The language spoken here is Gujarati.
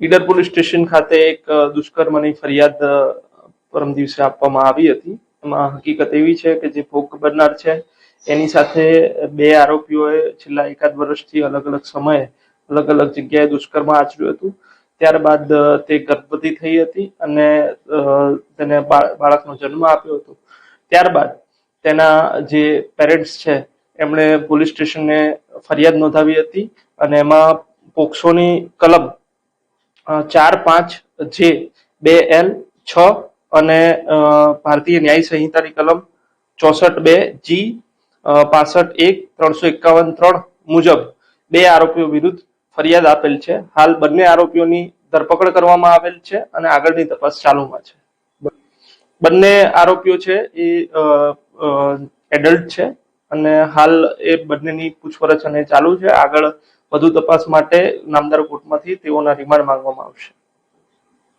ઈડર પોલીસ સ્ટેશન ખાતે એક દુષ્કર્મની ફરિયાદ પરમ દિવસે આપવામાં આવી હતી. એમાં હકીકત એવી છે કે જે ભોગ બનનાર છે, એની સાથે બે આરોપીઓએ છેલ્લા એકાદ વર્ષથી અલગ અલગ સમયે અલગ અલગ જગ્યાએ દુષ્કર્મ આચર્યું હતું. ત્યારબાદ તે ગર્ભવતી થઈ હતી અને તેને બાળકનો જન્મ આપ્યો હતો. ત્યારબાદ તેના જે પેરેન્ટ્સ છે, એમણે પોલીસ સ્ટેશનને ફરિયાદ નોંધાવી હતી અને એમાં પોક્સોની કલમ ચાર પાંચ જે બે એલ છ અને ભારતીય ન્યાય સંહિતાની કલમ ચોસઠ બે જી પાસઠ એક ત્રણસો એકાવન ત્રણ મુજબ બે આરોપીઓ વિરુદ્ધ ફરિયાદ આપેલ છે. હાલ બંને આરોપીઓની ધરપકડ કરવામાં આવેલ છે અને આગળની તપાસ ચાલુમાં છે. બંને આરોપીઓ છે એ એડલ્ટ છે અને હાલ એ બંનેની પૂછપરછ અને ચાલુ છે. આગળ વધુ તપાસ માટે નામદાર કોર્ટમાંથી તેઓના રિમાન્ડ માંગવામાં આવશે.